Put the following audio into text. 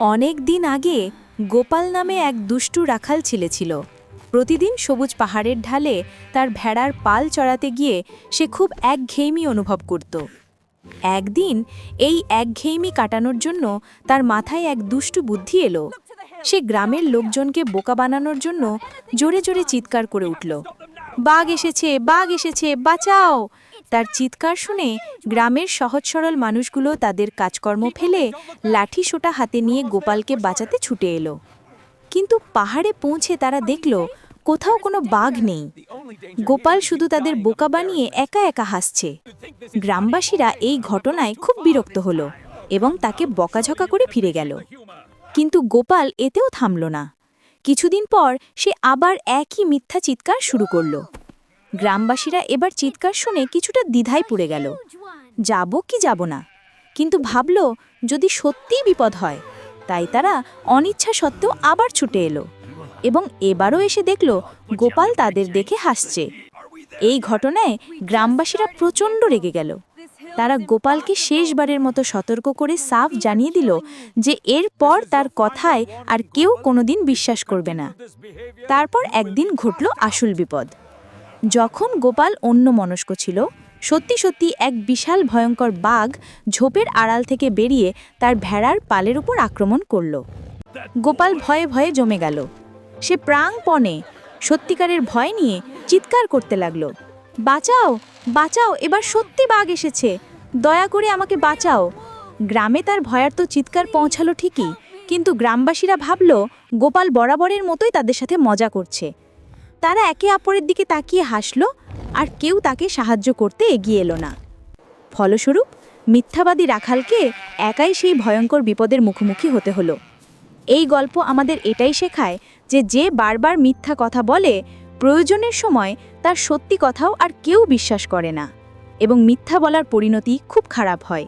অনেক দিন আগে গোপাল নামে এক দুষ্টু রাখাল ছেলে ছিল প্রতিদিন সবুজ পাহাড়ের ঢালে তার ভেড়ার পাল চড়াতে গিয়ে সে খুব একঘেয়েমি অনুভব করত। একদিন এই একঘেয়েমি কাটানোর জন্য তার মাথায় এক দুষ্টু বুদ্ধি এলো। সে গ্রামের লোকজনকে বোকা বানানোর জন্য জোরে জোরে চিৎকার করে উঠল। বাঘ এসেছে বাঘ এসেছে, বাঁচাও! তার চিৎকার শুনে গ্রামের সহজ সরল মানুষগুলো তাদের কাজকর্ম ফেলে লাঠি সোটা হাতে নিয়ে গোপালকে বাঁচাতে ছুটে এলো। কিন্তু পাহাড়ে পৌঁছে তারা দেখল কোথাও কোনো বাঘ নেই। গোপাল শুধু তাদের বোকা বানিয়ে একা একা হাসছে। গ্রামবাসীরা এই ঘটনায় খুব বিরক্ত হলো এবং তাকে বকাঝকা করে ফিরে গেল। কিন্তু গোপাল এতেও থামল না। কিছুদিন পর সে আবার একই মিথ্যা চিৎকার শুরু করল। গ্রামবাসীরা এবার চিৎকার শুনে কিছুটা দ্বিধায় পড়ে গেল। যাব কি যাব না? কিন্তু ভাবল, যদি সত্যিই বিপদ হয়, তাই তারা অনিচ্ছা সত্ত্বেও আবার ছুটে এলো এবং এবারও এসে দেখল, গোপাল তাদের দেখে হাসছে। এই ঘটনায় গ্রামবাসীরা প্রচণ্ড রেগে গেল। তারা গোপালকে শেষবারের মতো সতর্ক করে সাফ জানিয়ে দিল যে এরপর তার কথায় আর কেউ কোনোদিন বিশ্বাস করবে না। তারপর একদিন ঘটল আসল বিপদ। যখন গোপাল অন্য মনস্ক ছিল, সত্যি সত্যি এক বিশাল ভয়ঙ্কর বাঘ ঝোপের আড়াল থেকে বেরিয়ে তার ভেড়ার পালের উপর আক্রমণ করল। গোপাল ভয়ে ভয়ে জমে গেল। সে প্রাণপণে সত্যিকারের ভয় নিয়ে চিৎকার করতে লাগল। বাঁচাও বাঁচাও, এবার সত্যি বাঘ এসেছে। দয়া করে আমাকে বাঁচাও। গ্রামে তার ভয়ার্ত চিৎকার পৌঁছালো ঠিকই, কিন্তু গ্রামবাসীরা ভাবল, গোপাল বরাবরের মতোই তাদের সাথে মজা করছে। তারা একে অপরের দিকে তাকিয়ে হাসল, আর কেউ তাকে সাহায্য করতে এগিয়ে এলো না। ফলস্বরূপ, মিথ্যাবাদী রাখালকে একাই সেই ভয়ঙ্কর বিপদের মুখোমুখি হতে হলো। এই গল্প আমাদের এটাই শেখায় যে যে বারবার মিথ্যা কথা বলে, প্রয়োজনের সময় তার সত্যি কথাও আর কেউ বিশ্বাস করে না। এবং মিথ্যা বলার পরিণতি খুব খারাপ হয়।